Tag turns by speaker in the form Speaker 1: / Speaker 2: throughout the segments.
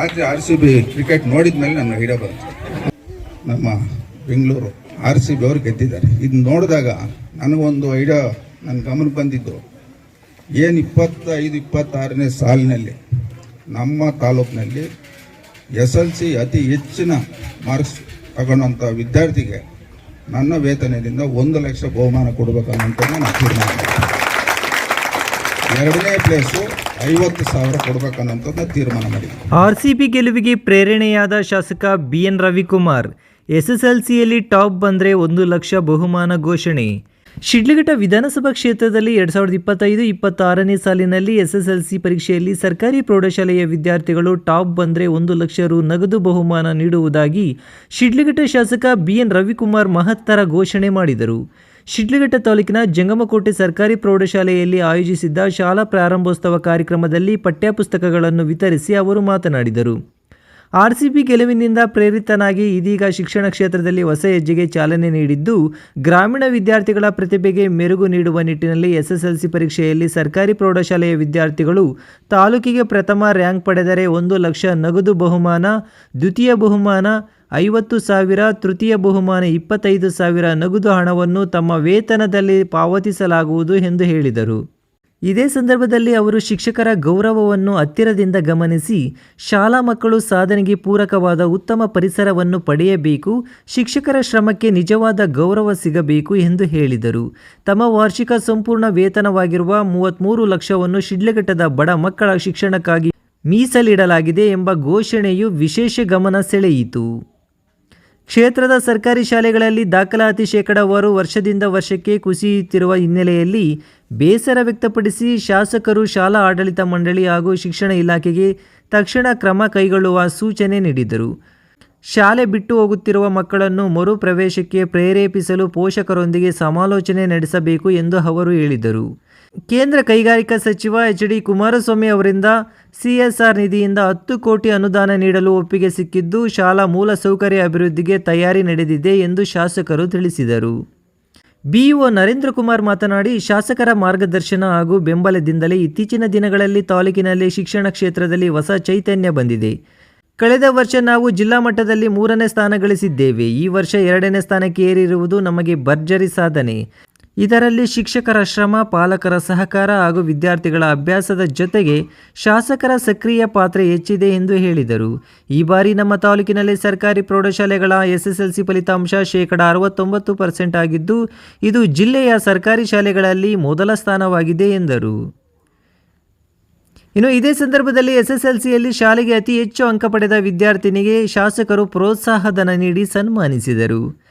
Speaker 1: ರಾತ್ರಿ R C B cricket ನೋಡಿದ ಮೇಲೆ ನನ್ನ ಐಡಿಯಾ ಬಂತು. ನಮ್ಮ ಬೆಂಗಳೂರು ಆರ್ ಸಿ ಬಿ ಅವರು ಗೆದ್ದಿದ್ದಾರೆ. ಇದು ನೋಡಿದಾಗ ನನಗೊಂದು ಐಡಿಯಾ ನನ್ನ ಗಮನಕ್ಕೆ ಬಂದಿದ್ದು, ಏನು ಇಪ್ಪತ್ತೈದು, ಇಪ್ಪತ್ತಾರನೇ ಸಾಲಿನಲ್ಲಿ, ನಮ್ಮ ತಾಲೂಕಿನಲ್ಲಿ ಎಸ್ ಎಲ್ ಸಿ ಅತಿ ಹೆಚ್ಚಿನ ಮಾರ್ಕ್ಸ್ ತಗೊಳ್ಳೋಂಥ ವಿದ್ಯಾರ್ಥಿಗೆ ನನ್ನ ವೇತನದಿಂದ ಒಂದು ಲಕ್ಷ ಬಹುಮಾನ ಕೊಡಬೇಕನ್ನೋಂಥ ನಾನು ತೀರ್ಮಾನ ಎರಡನೇ ಪ್ಲೇಸು ಐವತ್ತು ಸಾವಿರ ಕೊಡ್ಬೇಕನ್ನೋಂಥದ್ದು ತೀರ್ಮಾನ ಮಾಡಿದ್ದೆ
Speaker 2: ಆರ್ಸಿಬಿ ಗೆಲುವಿಗೆ ಪ್ರೇರಣೆಯಾದ ಶಾಸಕ ಬಿಎನ್ ರವಿಕುಮಾರ್, ಎಸ್ಎಸ್ಎಲ್ಸಿಯಲ್ಲಿ ಟಾಪ್ ಬಂದರೆ ಒಂದು ಲಕ್ಷ ಬಹುಮಾನ ಘೋಷಣೆ. ಶಿಡ್ಲಘಟ್ಟ ವಿಧಾನಸಭಾ ಕ್ಷೇತ್ರದಲ್ಲಿ ಎರಡ್ ಸಾವಿರದ ಇಪ್ಪತ್ತೈದು, ಇಪ್ಪತ್ತಾರನೇ ಸಾಲಿನಲ್ಲಿ ಎಸ್ಎಸ್ಎಲ್ಸಿ ಪರೀಕ್ಷೆಯಲ್ಲಿ ಸರ್ಕಾರಿ ಪ್ರೌಢಶಾಲೆಯ ವಿದ್ಯಾರ್ಥಿಗಳು ಟಾಪ್ ಬಂದರೆ ಒಂದು ಲಕ್ಷ ರು ನಗದು ಬಹುಮಾನ ನೀಡುವುದಾಗಿ ಶಿಡ್ಲಘಟ್ಟ ಶಾಸಕ ಬಿಎನ್ ರವಿಕುಮಾರ್ ಮಹತ್ತರ ಘೋಷಣೆ ಮಾಡಿದರು. ಶಿಡ್ಲಘಟ್ಟ ತಾಲೂಕಿನ ಜಂಗಮಕೋಟೆ ಸರ್ಕಾರಿ ಪ್ರೌಢಶಾಲೆಯಲ್ಲಿ ಆಯೋಜಿಸಿದ್ದ ಶಾಲಾ ಪ್ರಾರಂಭೋತ್ಸವ ಕಾರ್ಯಕ್ರಮದಲ್ಲಿ ಪಠ್ಯಪುಸ್ತಕಗಳನ್ನು ವಿತರಿಸಿ ಅವರು ಮಾತನಾಡಿದರು. ಆರ್ಸಿಬಿ ಗೆಲುವಿನಿಂದ ಪ್ರೇರಿತನಾಗಿ ಇದೀಗ ಶಿಕ್ಷಣ ಕ್ಷೇತ್ರದಲ್ಲಿ ಹೊಸ ಹೆಜ್ಜೆಗೆ ಚಾಲನೆ ನೀಡಿದ್ದು, ಗ್ರಾಮೀಣ ವಿದ್ಯಾರ್ಥಿಗಳ ಪ್ರತಿಭೆಗೆ ಮೆರುಗು ನೀಡುವ ನಿಟ್ಟಿನಲ್ಲಿ ಎಸ್ಎಸ್ಎಲ್ಸಿ ಪರೀಕ್ಷೆಯಲ್ಲಿ ಸರ್ಕಾರಿ ಪ್ರೌಢಶಾಲೆಯ ವಿದ್ಯಾರ್ಥಿಗಳು ತಾಲೂಕಿಗೆ ಪ್ರಥಮ ರ್ಯಾಂಕ್ ಪಡೆದರೆ ಒಂದು ಲಕ್ಷ ನಗದು ಬಹುಮಾನ, ದ್ವಿತೀಯ ಬಹುಮಾನ ಐವತ್ತು ಸಾವಿರ, ತೃತೀಯ ಬಹುಮಾನ ಇಪ್ಪತ್ತೈದು ಸಾವಿರ ನಗದು ಹಣವನ್ನು ತಮ್ಮ ವೇತನದಲ್ಲಿ ಪಾವತಿಸಲಾಗುವುದು ಎಂದು ಹೇಳಿದರು. ಇದೇ ಸಂದರ್ಭದಲ್ಲಿ ಅವರು ಶಿಕ್ಷಕರ ಗೌರವವನ್ನು ಹತ್ತಿರದಿಂದ ಗಮನಿಸಿ, ಶಾಲಾ ಮಕ್ಕಳು ಸಾಧನೆಗೆ ಪೂರಕವಾದ ಉತ್ತಮ ಪರಿಸರವನ್ನು ಪಡೆಯಬೇಕು, ಶಿಕ್ಷಕರ ಶ್ರಮಕ್ಕೆ ನಿಜವಾದ ಗೌರವ ಸಿಗಬೇಕು ಎಂದು ಹೇಳಿದರು. ತಮ್ಮ ವಾರ್ಷಿಕ ಸಂಪೂರ್ಣ ವೇತನವಾಗಿರುವ ಮೂವತ್ತ್ಮೂರು ಲಕ್ಷವನ್ನು ಶಿಡ್ಲಘಟ್ಟದ ಬಡ ಮಕ್ಕಳ ಶಿಕ್ಷಣಕ್ಕಾಗಿ ಮೀಸಲಿಡಲಾಗಿದೆ ಎಂಬ ಘೋಷಣೆಯು ವಿಶೇಷ ಗಮನ ಸೆಳೆಯಿತು. ಕ್ಷೇತ್ರದ ಸರ್ಕಾರಿ ಶಾಲೆಗಳಲ್ಲಿ ದಾಖಲಾತಿ ಶೇಕಡಾವಾರು ವರ್ಷದಿಂದ ವರ್ಷಕ್ಕೆ ಕುಸಿಯುತ್ತಿರುವ ಹಿನ್ನೆಲೆಯಲ್ಲಿ ಬೇಸರ ವ್ಯಕ್ತಪಡಿಸಿ ಶಾಸಕರು ಶಾಲಾ ಆಡಳಿತ ಮಂಡಳಿ ಹಾಗೂ ಶಿಕ್ಷಣ ಇಲಾಖೆಗೆ ತಕ್ಷಣ ಕ್ರಮ ಕೈಗೊಳ್ಳುವ ಸೂಚನೆ ನೀಡಿದರು ಶಾಲೆ ಬಿಟ್ಟು ಹೋಗುತ್ತಿರುವ ಮಕ್ಕಳನ್ನು ಮರು ಪ್ರವೇಶಕ್ಕೆ ಪ್ರೇರೇಪಿಸಲು ಪೋಷಕರೊಂದಿಗೆ ಸಮಾಲೋಚನೆ ನಡೆಸಬೇಕು ಎಂದು ಅವರು ಹೇಳಿದರು. ಕೇಂದ್ರ ಕೈಗಾರಿಕಾ ಸಚಿವ ಎಚ್ ಡಿ ಕುಮಾರಸ್ವಾಮಿ ಅವರಿಂದ ಸಿಎಸ್ಆರ್ ನಿಧಿಯಿಂದ ಹತ್ತು ಕೋಟಿ ಅನುದಾನ ನೀಡಲು ಒಪ್ಪಿಗೆ ಸಿಕ್ಕಿದ್ದು ಶಾಲಾ ಮೂಲಸೌಕರ್ಯ ಅಭಿವೃದ್ಧಿಗೆ ತಯಾರಿ ನಡೆದಿದೆ ಎಂದು ಶಾಸಕರು ತಿಳಿಸಿದರು. ಬಿಇಒ ನರೇಂದ್ರ ಕುಮಾರ್ ಮಾತನಾಡಿ, ಶಾಸಕರ ಮಾರ್ಗದರ್ಶನ ಹಾಗೂ ಬೆಂಬಲದಿಂದಲೇ ಇತ್ತೀಚಿನ ದಿನಗಳಲ್ಲಿ ತಾಲೂಕಿನಲ್ಲಿ ಶಿಕ್ಷಣ ಕ್ಷೇತ್ರದಲ್ಲಿ ಹೊಸ ಚೈತನ್ಯ ಬಂದಿದೆ. ಕಳೆದ ವರ್ಷ ನಾವು ಜಿಲ್ಲಾ ಮಟ್ಟದಲ್ಲಿ ಮೂರನೇ ಸ್ಥಾನ ಗಳಿಸಿದ್ದೇವೆ. ಈ ವರ್ಷ ಎರಡನೇ ಸ್ಥಾನಕ್ಕೆ ಏರಿರುವುದು ನಮಗೆ ಭರ್ಜರಿ ಸಾಧನೆ. ಇದರಲ್ಲಿ ಶಿಕ್ಷಕರ ಶ್ರಮ, ಪಾಲಕರ ಸಹಕಾರ ಹಾಗೂ ವಿದ್ಯಾರ್ಥಿಗಳ ಅಭ್ಯಾಸದ ಜೊತೆಗೆ ಶಾಸಕರ ಸಕ್ರಿಯ ಪಾತ್ರ ಹೆಚ್ಚಿದೆ ಎಂದು ಹೇಳಿದರು. ಈ ಬಾರಿ ನಮ್ಮ ತಾಲೂಕಿನಲ್ಲಿ ಸರ್ಕಾರಿ ಪ್ರೌಢಶಾಲೆಗಳ ಎಸ್ಎಸ್ಎಲ್ಸಿ ಫಲಿತಾಂಶ ಶೇಕಡ ಅರವತ್ತೊಂಬತ್ತು ಪರ್ಸೆಂಟ್ ಆಗಿದ್ದು, ಇದು ಜಿಲ್ಲೆಯ ಸರ್ಕಾರಿ ಶಾಲೆಗಳಲ್ಲಿ ಮೊದಲ ಸ್ಥಾನವಾಗಿದೆ ಎಂದರು. ಇನ್ನು ಇದೇ ಸಂದರ್ಭದಲ್ಲಿ ಎಸ್ಎಸ್ಎಲ್ಸಿಯಲ್ಲಿ ಶಾಲೆಗೆ ಅತಿ ಹೆಚ್ಚು ಅಂಕ ಪಡೆದ ವಿದ್ಯಾರ್ಥಿನಿಗೆ ಶಾಸಕರು ಪ್ರೋತ್ಸಾಹಧನ ನೀಡಿ ಸನ್ಮಾನಿಸಿದರು.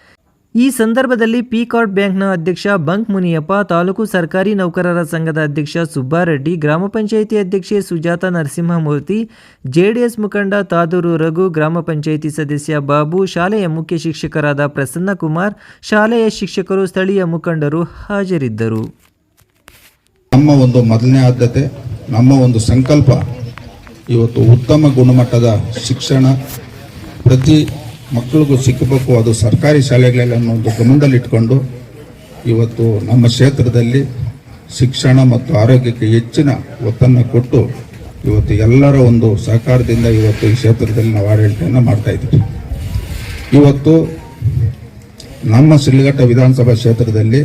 Speaker 2: ಈ ಸಂದರ್ಭದಲ್ಲಿ ಪಿಕಾರ್ಡ್ ಬ್ಯಾಂಕ್ನ ಅಧ್ಯಕ್ಷ ಬಂಕ್ ಮುನಿಯಪ್ಪ, ತಾಲೂಕು ಸರ್ಕಾರಿ ನೌಕರರ ಸಂಘದ ಅಧ್ಯಕ್ಷ ಸುಬ್ಬಾರೆಡ್ಡಿ ಗ್ರಾಮ ಪಂಚಾಯಿತಿ ಅಧ್ಯಕ್ಷೆ ಸುಜಾತ ನರಸಿಂಹಮೂರ್ತಿ, ಜೆಡಿಎಸ್ ಮುಖಂಡ ತಾದೂರು ರಘು, ಗ್ರಾಮ ಪಂಚಾಯಿತಿ ಸದಸ್ಯ ಬಾಬು, ಶಾಲೆಯ ಮುಖ್ಯ ಶಿಕ್ಷಕರಾದ ಪ್ರಸನ್ನ ಕುಮಾರ್, ಶಾಲೆಯ ಶಿಕ್ಷಕರು, ಸ್ಥಳೀಯ ಮುಖಂಡರು ಹಾಜರಿದ್ದರು.
Speaker 1: ನಮ್ಮ ಒಂದು ಮೊದಲನೇ ಆದ್ಯತೆ, ನಮ್ಮ ಒಂದು ಸಂಕಲ್ಪ, ಇವತ್ತು ಉತ್ತಮ ಗುಣಮಟ್ಟದ ಶಿಕ್ಷಣ ಪ್ರತಿ ಮಕ್ಕಳಿಗೂ ಸಿಕ್ಕಬೇಕು, ಅದು ಸರ್ಕಾರಿ ಶಾಲೆಗಳಲ್ಲಿ ಅನ್ನೋ ಒಂದು ಗಮನದಲ್ಲಿಟ್ಕೊಂಡು ಇವತ್ತು ನಮ್ಮ ಕ್ಷೇತ್ರದಲ್ಲಿ ಶಿಕ್ಷಣ ಮತ್ತು ಆರೋಗ್ಯಕ್ಕೆ ಹೆಚ್ಚಿನ ಒತ್ತನ್ನು ಕೊಟ್ಟು ಇವತ್ತು ಎಲ್ಲರ ಒಂದು ಸಹಕಾರದಿಂದ ಇವತ್ತು ಈ ಕ್ಷೇತ್ರದಲ್ಲಿ ನಾವು ಆಡಳಿತವನ್ನು ಮಾಡ್ತಾ ಇದ್ದೀವಿ. ಇವತ್ತು ನಮ್ಮ ಶಿಡ್ಲಘಟ್ಟ ವಿಧಾನಸಭಾ ಕ್ಷೇತ್ರದಲ್ಲಿ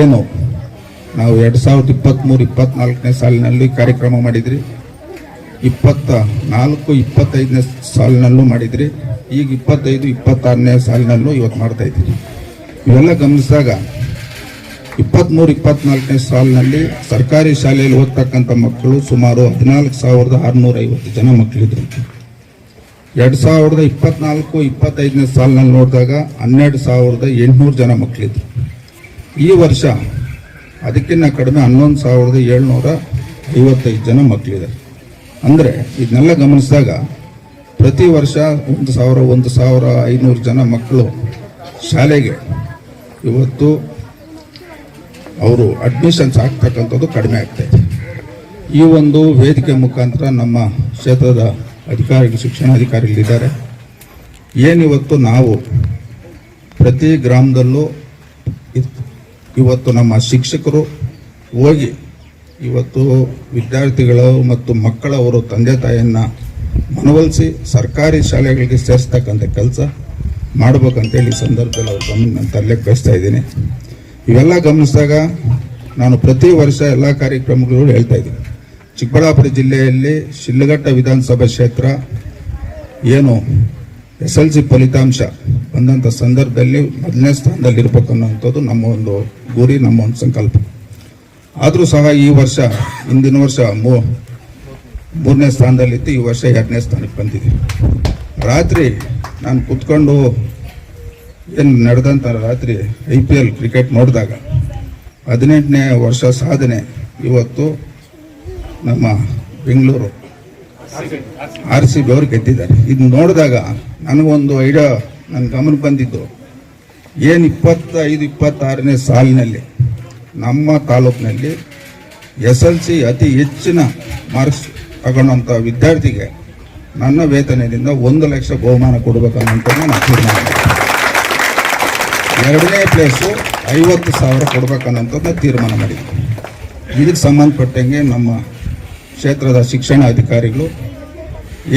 Speaker 1: ಏನು ನಾವು ಎರಡು ಸಾವಿರದ ಇಪ್ಪತ್ತ್ಮೂರು ಇಪ್ಪತ್ನಾಲ್ಕನೇ ಸಾಲಿನಲ್ಲಿ ಕಾರ್ಯಕ್ರಮ ಮಾಡಿದ್ರಿ. ಇಪ್ಪತ್ತ ನಾಲ್ಕು, ಇಪ್ಪತ್ತೈದನೇ ಸಾಲಿನಲ್ಲೂ ಮಾಡಿದ್ರಿ. ಈಗ ಇಪ್ಪತ್ತೈದು, ಇಪ್ಪತ್ತಾರನೇ ಸಾಲಿನಲ್ಲೂ ಇವತ್ತು ಮಾಡ್ತಾ ಇದ್ದೀರಿ. ಇವೆಲ್ಲ ಗಮನಿಸಿದಾಗ ಇಪ್ಪತ್ತ್ಮೂರು ಇಪ್ಪತ್ನಾಲ್ಕನೇ ಸಾಲಿನಲ್ಲಿ ಸರ್ಕಾರಿ ಶಾಲೆಯಲ್ಲಿ ಓದ್ತಕ್ಕಂಥ ಮಕ್ಕಳು ಸುಮಾರು ಹದಿನಾಲ್ಕು ಸಾವಿರದ ಆರುನೂರ ಐವತ್ತು ಜನ ಮಕ್ಕಳಿದ್ರು. ಎರಡು ಸಾವಿರದ ಇಪ್ಪತ್ನಾಲ್ಕು, ಇಪ್ಪತ್ತೈದನೇ ಸಾಲಿನಲ್ಲಿ ನೋಡಿದಾಗ ಹನ್ನೆರಡು ಸಾವಿರದ ಎಂಟುನೂರು ಜನ ಮಕ್ಕಳಿದ್ರು. ಈ ವರ್ಷ ಅದಕ್ಕಿಂತ ಕಡಿಮೆ ಹನ್ನೊಂದು ಸಾವಿರದ ಏಳ್ನೂರ ಐವತ್ತೈದು ಜನ ಮಕ್ಕಳಿದ್ದಾರೆ. ಅಂದರೆ ಇದನ್ನೆಲ್ಲ ಗಮನಿಸಿದಾಗ ಪ್ರತಿ ವರ್ಷ ಒಂದು ಸಾವಿರ ಒಂದು ಸಾವಿರ ಐನೂರು ಜನ ಮಕ್ಕಳು ಶಾಲೆಗೆ ಇವತ್ತು ಅವರು ಅಡ್ಮಿಷನ್ಸ್ ಆಗ್ತಕ್ಕಂಥದ್ದು ಕಡಿಮೆ ಆಗ್ತದೆ ಈ ಒಂದು ವೇದಿಕೆ ಮುಖಾಂತರ ನಮ್ಮ ಕ್ಷೇತ್ರದ ಅಧಿಕಾರಿಗಳು ಶಿಕ್ಷಣಾಧಿಕಾರಿಗಳಿದ್ದಾರೆ ಏನಿವತ್ತು ನಾವು ಪ್ರತಿ ಗ್ರಾಮದಲ್ಲೂ ಇವತ್ತು ನಮ್ಮ ಶಿಕ್ಷಕರು ಹೋಗಿ ಇವತ್ತು ವಿದ್ಯಾರ್ಥಿಗಳು ಮತ್ತು ಮಕ್ಕಳವರು ತಂದೆ ತಾಯಿಯನ್ನು ಮನವೊಲಿಸಿ ಸರ್ಕಾರಿ ಶಾಲೆಗಳಿಗೆ ಸೇರಿಸ್ತಕ್ಕಂಥ ಕೆಲಸ ಮಾಡ್ಬೇಕಂತೇಳಿ ಈ ಸಂದರ್ಭದಲ್ಲಿ ಅವ್ರ ಗಮನ ನಾನು ತರಲಿಕ್ಕೆ ಬಯಸ್ತಾ ಇದ್ದೀನಿ. ಇವೆಲ್ಲ ಗಮನಿಸಿದಾಗ ನಾನು ಪ್ರತಿ ವರ್ಷ ಎಲ್ಲ ಕಾರ್ಯಕ್ರಮಗಳು ಹೇಳ್ತಾ ಇದ್ದೀನಿ. ಚಿಕ್ಕಬಳ್ಳಾಪುರ ಜಿಲ್ಲೆಯಲ್ಲಿ ಶಿಲ್ಲಘಟ್ಟ ವಿಧಾನಸಭಾ ಕ್ಷೇತ್ರ ಏನು ಎಸ್ ಎಲ್ ಸಿ ಫಲಿತಾಂಶ ಬಂದಂಥ ಸಂದರ್ಭದಲ್ಲಿ ಮೊದಲನೇ ಸ್ಥಾನದಲ್ಲಿ ಇರ್ಬೇಕು ನಮ್ಮ ಒಂದು ಗುರಿ, ನಮ್ಮ ಒಂದು ಸಂಕಲ್ಪ. ಆದರೂ ಸಹ ಈ ವರ್ಷ, ಹಿಂದಿನ ವರ್ಷ ಮೂ, ಮೂರನೇ ಸ್ಥಾನದಲ್ಲಿತ್ತು, ಈ ವರ್ಷ ಎರಡನೇ ಸ್ಥಾನಕ್ಕೆ ಬಂದಿದೆ. ರಾತ್ರಿ ನಾನು ಕುತ್ಕೊಂಡು ಏನು ನಡೆದಂಥ ರಾತ್ರಿ ಐ ಪಿ ಎಲ್ ಕ್ರಿಕೆಟ್ ನೋಡಿದಾಗ, ಹದಿನೆಂಟನೇ ವರ್ಷ ಸಾಧನೆ ಇವತ್ತು ನಮ್ಮ ಬೆಂಗಳೂರು ಆರ್ ಸಿ ಬಿ ಅವರು ಗೆದ್ದಿದ್ದಾರೆ. ಇದು ನೋಡಿದಾಗ ನನಗೊಂದು ಐಡಿಯಾ ನನ್ನ ಗಮನಕ್ಕೆ ಬಂದಿದ್ದು, ಏನು ಇಪ್ಪತ್ತೈದು, ಇಪ್ಪತ್ತಾರನೇ ಸಾಲಿನಲ್ಲಿ ನಮ್ಮ ತಾಲೂಕಿನಲ್ಲಿ ಎಸ್ ಎಲ್ ಸಿ ಅತಿ ಹೆಚ್ಚಿನ ಮಾರ್ಕ್ಸ್ ತಗೊಂಡಂಥ ವಿದ್ಯಾರ್ಥಿಗೆ ನನ್ನ ವೇತನದಿಂದ ಒಂದು ಲಕ್ಷ ಬಹುಮಾನ ಕೊಡಬೇಕನ್ನೋಂಥದ್ದು ನಾನು ತೀರ್ಮಾನ. ಎರಡನೇ ಪ್ಲೇಸು ಐವತ್ತು ಸಾವಿರ ಕೊಡ್ಬೇಕನ್ನೋಂಥದ್ದನ್ನ ತೀರ್ಮಾನ ಮಾಡಿದೆ ಇದಕ್ಕೆ ಸಂಬಂಧಪಟ್ಟಂಗೆ ನಮ್ಮ ಕ್ಷೇತ್ರದ ಶಿಕ್ಷಣ ಅಧಿಕಾರಿಗಳು,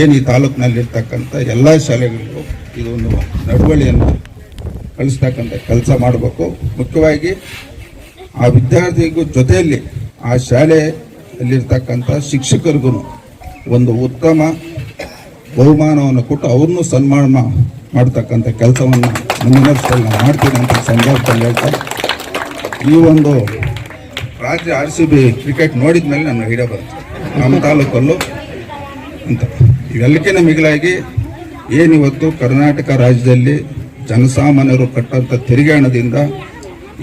Speaker 1: ಏನು ಈ ತಾಲೂಕಿನಲ್ಲಿರ್ತಕ್ಕಂಥ ಎಲ್ಲ ಶಾಲೆಗಳಿಗೂ ಇದೊಂದು ನಡವಳಿಯನ್ನು ಕಳಿಸ್ತಕ್ಕಂಥ ಕೆಲಸ ಮಾಡಬೇಕು ಮುಖ್ಯವಾಗಿ ಆ ವಿದ್ಯಾರ್ಥಿಗೂ ಜೊತೆಯಲ್ಲಿ ಆ ಶಾಲೆಯಲ್ಲಿರ್ತಕ್ಕಂಥ ಶಿಕ್ಷಕರಿಗೂ ಒಂದು ಉತ್ತಮ ಬಹುಮಾನವನ್ನು ಕೊಟ್ಟು ಅವ್ರನ್ನೂ ಸನ್ಮಾನ ಮಾಡ್ತಕ್ಕಂಥ ಕೆಲಸವನ್ನು ನಾನು ಮಾಡ್ತೀನಿ ಅಂತ ಸಂದರ್ಭದಲ್ಲಿ ಹೇಳ್ತಾ ಈ ಒಂದು ರಾಜ್ಯ ಆರ್ ಸಿ ಬಿ ಕ್ರಿಕೆಟ್ ನೋಡಿದ ಮೇಲೆ ನನ್ನ ಹಿಡಿಯ ಬರುತ್ತೆ. ನಮ್ಮ ತಾಲೂಕಲ್ಲೂ ಅಂತ. ಇವೆಲ್ಲಕ್ಕಿಂತ ಮಿಗಿಲಾಗಿ ಏನಿವತ್ತು ಕರ್ನಾಟಕ ರಾಜ್ಯದಲ್ಲಿ ಜನಸಾಮಾನ್ಯರು ಕಟ್ಟಂಥ ತೆರಿಗೆ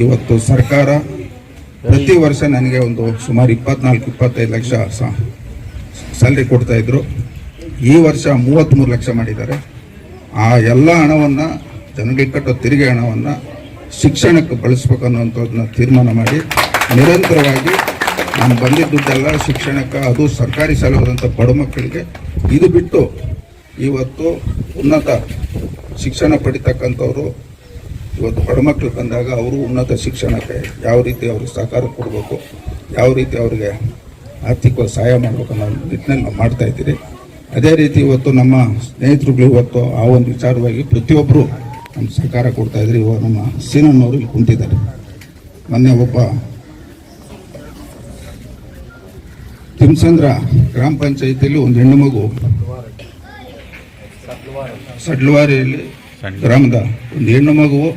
Speaker 1: ಇವತ್ತು ಸರ್ಕಾರ ಪ್ರತಿ ವರ್ಷ ನನಗೆ ಒಂದು ಸುಮಾರು ಇಪ್ಪತ್ನಾಲ್ಕು, ಇಪ್ಪತ್ತೈದು ಲಕ್ಷ ಸ್ಯಾಲ್ರಿ ಕೊಡ್ತಾ ಇದ್ರು. ಈ ವರ್ಷ ಮೂವತ್ತ್ಮೂರು ಲಕ್ಷ ಮಾಡಿದ್ದಾರೆ. ಆ ಎಲ್ಲ ಹಣವನ್ನು ಜನಗಳಿಗೆ ಕಟ್ಟೋ ತೆರಿಗೆ ಹಣವನ್ನು ಶಿಕ್ಷಣಕ್ಕೆ ಬಳಸ್ಬೇಕು ಅನ್ನೋಂಥದ್ದನ್ನ ತೀರ್ಮಾನ ಮಾಡಿ, ನಿರಂತರವಾಗಿ ನಾನು ಬಂದಿದ್ದ ಶಿಕ್ಷಣಕ್ಕೆ, ಅದು ಸರ್ಕಾರಿ ಶಾಲೆ ಹೋದಂಥ ಬಡ ಮಕ್ಕಳಿಗೆ ಇದು ಬಿಟ್ಟು ಇವತ್ತು ಉನ್ನತ ಶಿಕ್ಷಣ ಪಡಿತಕ್ಕಂಥವ್ರು ಇವತ್ತು ಹೆಣ್ಮಕ್ಳು ಬಂದಾಗ ಅವರು ಉನ್ನತ ಶಿಕ್ಷಣಕ್ಕೆ ಯಾವ ರೀತಿ ಅವ್ರಿಗೆ ಸಹಕಾರ ಕೊಡಬೇಕು ಯಾವ ರೀತಿ ಅವರಿಗೆ ಆರ್ಥಿಕವಾಗಿ ಸಹಾಯ ಮಾಡಬೇಕು ಅನ್ನೋ ನಿಟ್ಟಿನಲ್ಲಿ ನಾವು ಮಾಡ್ತಾ ಇದ್ದೀರಿ. ಅದೇ ರೀತಿ ಇವತ್ತು ನಮ್ಮ ಸ್ನೇಹಿತರುಗಳು ಇವತ್ತು ಆ ಒಂದು ವಿಚಾರವಾಗಿ ಪ್ರತಿಯೊಬ್ಬರು ನಮ್ಮ ಸಹಕಾರ ಕೊಡ್ತಾ ಇದ್ದಾರೆ ಇವಾಗ ನಮ್ಮ ಸೀನಣ್ಣವರು ಇಲ್ಲಿ ಕುಂತಿದ್ದಾರೆ. ಮೊನ್ನೆ ಒಬ್ಬ ತಿಮ್ಸಂದ್ರ ಗ್ರಾಮ ಪಂಚಾಯಿತಿಯಲ್ಲಿ ಒಂದು ಹೆಣ್ಣು ಮಗು ಸಡ್ಲವಾರಿಯಲ್ಲಿ ಗ್ರಾಮದ ಒಂದು ಹೆಣ್ಣು ಮಗುವು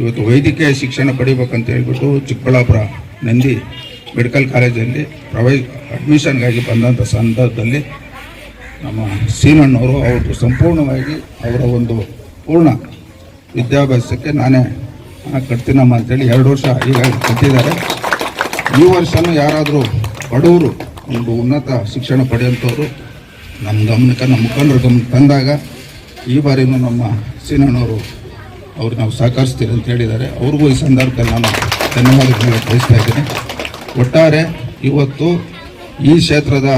Speaker 1: ಇವತ್ತು ವೈದ್ಯಕೀಯ ಶಿಕ್ಷಣ ಪಡಿಬೇಕಂತ ಹೇಳ್ಬಿಟ್ಟು ಚಿಕ್ಕಬಳ್ಳಾಪುರ ನಂದಿ ಮೆಡಿಕಲ್ ಕಾಲೇಜಲ್ಲಿ ಪ್ರವೈ, ಅಡ್ಮಿಷನ್ಗಾಗಿ ಬಂದಂಥ ಸಂದರ್ಭದಲ್ಲಿ ನಮ್ಮ ಸೀಮಣ್ಣವರು ಅವರು ಸಂಪೂರ್ಣವಾಗಿ ಅವರ ಒಂದು ಪೂರ್ಣ ವಿದ್ಯಾಭ್ಯಾಸಕ್ಕೆ ನಾನೇ ಕಟ್ತೀನಮ್ಮ ಅಂತೇಳಿ ಎರಡು ವರ್ಷ ಈಗ ಕಟ್ಟಿದ್ದಾರೆ. ಈ ವರ್ಷನೂ ಯಾರಾದರೂ ಬಡವರು ಒಂದು ಉನ್ನತ ಶಿಕ್ಷಣ ಪಡೆಯುವಂಥವ್ರು ನಮ್ಮ ಗಮನಕ್ಕೆ ನಮ್ಮ ಮುಖಂಡರ ಗಮನಕ್ಕೆ ತಂದಾಗ ಈ ಬಾರಿಯೂ ನಮ್ಮ ಸೀನಣ್ಣವರು ಅವ್ರು ನಾವು ಸಹಕರಿಸ್ತೀರಿ ಅಂತ ಹೇಳಿದ್ದಾರೆ. ಅವ್ರಿಗೂ ಈ ಸಂದರ್ಭದಲ್ಲಿ ನಾನು ಧನ್ಯವಾದಗಳನ್ನ ತಿಳಿಸ್ತಾ ಇದ್ದೀನಿ. ಒಟ್ಟಾರೆ ಇವತ್ತು ಈ ಕ್ಷೇತ್ರದ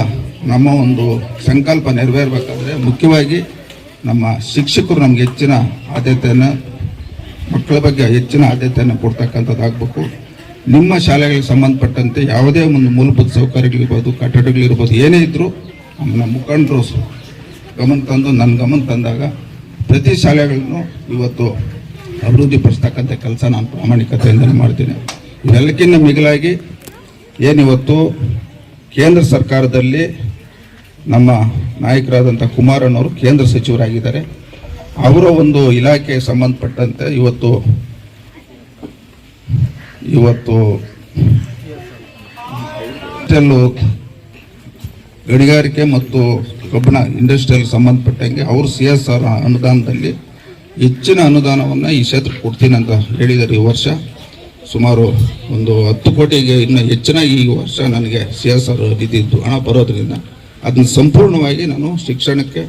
Speaker 1: ನಮ್ಮ ಒಂದು ಸಂಕಲ್ಪ ನೆರವೇರಬೇಕಾದ್ರೆ ಮುಖ್ಯವಾಗಿ ನಮ್ಮ ಶಿಕ್ಷಕರು ನಮ್ಗೆ ಹೆಚ್ಚಿನ ಆದ್ಯತೆಯನ್ನು, ಮಕ್ಕಳ ಬಗ್ಗೆ ಹೆಚ್ಚಿನ ಆದ್ಯತೆಯನ್ನು ಕೊಡ್ತಕ್ಕಂಥದ್ದಾಗಬೇಕು ನಿಮ್ಮ ಶಾಲೆಗಳಿಗೆ ಸಂಬಂಧಪಟ್ಟಂತೆ ಯಾವುದೇ ಒಂದು ಮೂಲಭೂತ ಸೌಕರ್ಯಗಳಿರ್ಬೋದು, ಕಟ್ಟಡಗಳಿರ್ಬೋದು, ಏನೇ ಇದ್ದರೂ ನಮ್ಮ ಮುಖಂಡರು ಗಮನ ತಂದು ನನ್ನ ಗಮನ ತಂದಾಗ ಪ್ರತಿ ಶಾಲೆಗಳನ್ನು ಇವತ್ತು ಅಭಿವೃದ್ಧಿಪಡಿಸ್ತಕ್ಕಂಥ ಕೆಲಸ ನಾನು ಪ್ರಾಮಾಣಿಕತೆಯಿಂದ ಮಾಡ್ತೀನಿ. ಇದೆಲ್ಲಕ್ಕಿಂತ ಮಿಗಿಲಾಗಿ ಏನಿವತ್ತು ಕೇಂದ್ರ ಸರ್ಕಾರದಲ್ಲಿ ನಮ್ಮ ನಾಯಕರಾದಂಥ ಕುಮಾರಣ್ಣವರು ಕೇಂದ್ರ ಸಚಿವರಾಗಿದ್ದಾರೆ. ಅವರ ಒಂದು ಇಲಾಖೆಗೆ ಸಂಬಂಧಪಟ್ಟಂತೆ ಇವತ್ತು ಇವತ್ತು ಗಣಿಗಾರಿಕೆ ಮತ್ತು ಕಬ್ಬಿಣ ಇಂಡಸ್ಟ್ರಿಯಲ್ ಸಂಬಂಧಪಟ್ಟಂಗೆ ಅವರು ಸಿ ಎಸ್ ಆರ್ ಅನುದಾನದಲ್ಲಿ ಹೆಚ್ಚಿನ ಅನುದಾನವನ್ನು ಈ ಕ್ಷೇತ್ರಕ್ಕೆ ಕೊಡ್ತೀನಿ ಅಂತ ಹೇಳಿದ್ದಾರೆ ಈ ವರ್ಷ. ಸುಮಾರು ಒಂದು ಹತ್ತು ಕೋಟಿಗೆ ಇನ್ನು ಹೆಚ್ಚಿನಾಗಿ ಈ ವರ್ಷ ನನಗೆ ಸಿ ಎಸ್ ಆರ್ ನಿಧಿದ್ದು ಹಣ ಬರೋದ್ರಿಂದ ಅದನ್ನ ಸಂಪೂರ್ಣವಾಗಿ ನಾನು ಶಿಕ್ಷಣಕ್ಕೆ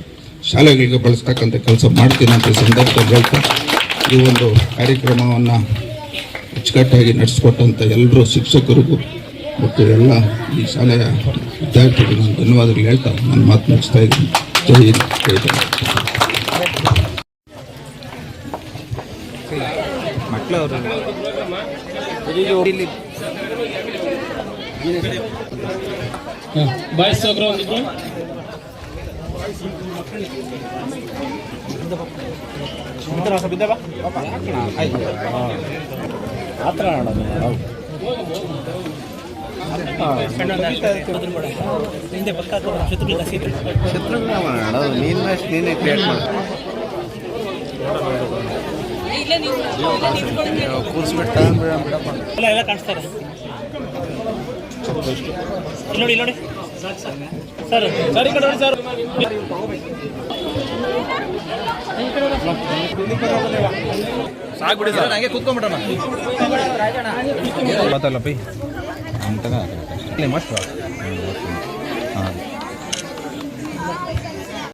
Speaker 1: ಶಾಲೆಗಳಿಗೆ ಬಳಸ್ತಕ್ಕಂಥ ಕೆಲಸ ಮಾಡ್ತೀನಿ ಅಂತ ಸಂದರ್ಭದಲ್ಲಿ ಹೇಳ್ತಾ ಈ ಒಂದು ಕಾರ್ಯಕ್ರಮವನ್ನು ಅಚ್ಚುಕಟ್ಟಾಗಿ ನಡೆಸಿಕೊಟ್ಟಂಥ ಎಲ್ಲರೂ ಶಿಕ್ಷಕರಿಗೂ ಮತ್ತು ಎಲ್ಲ ಈ ಶಾಲೆಯ ವಿದ್ಯಾರ್ಥಿಗಳಿಗೆ ನಾನು ಧನ್ಯವಾದಗಳು ಹೇಳ್ತಾ ನಾನು ಮಾತು ಮುಗಿಸ್ತಾ ಇದ್ದೀನಿ. ಜೈ ಹಿಂದ್ ಜೈ ಭಾರತ್.
Speaker 3: ಬಾಯ್ಸ್ ಹೋಗ್ರ ಒಂದಿಬ್ರು. ಅದು ನೀನ್ ಮ್ಯಾಚ್ ನೀನೇ ಕ್ರಿಯೇಟ್ ಮಾಡ. ಕೂರ್ಸ್ಬಿಟ್ಟು ತಗೊಂಡ್ಬಿಡ ಬಿಡಪ್ಪ
Speaker 4: ಎಲ್ಲ ಎಲ್ಲ ಕಾಣಿಸ್ತಾರೆ. ಇಲ್ಲಿ ನೋಡಿ ಇಲ್ಲಿ ನೋಡಿ. ಸರ್ ಸರ್ ಈ ಕಡೆ ನೋಡಿ ಸರ್.
Speaker 3: ಸಾಕ್ಬಿಡಿ ಸರ್. ಹಂಗೆ ಕೂತ್ಕೊಂಡ್ಬಿಡೋಣ.
Speaker 5: ಅಂತ ಮಸ್ತ್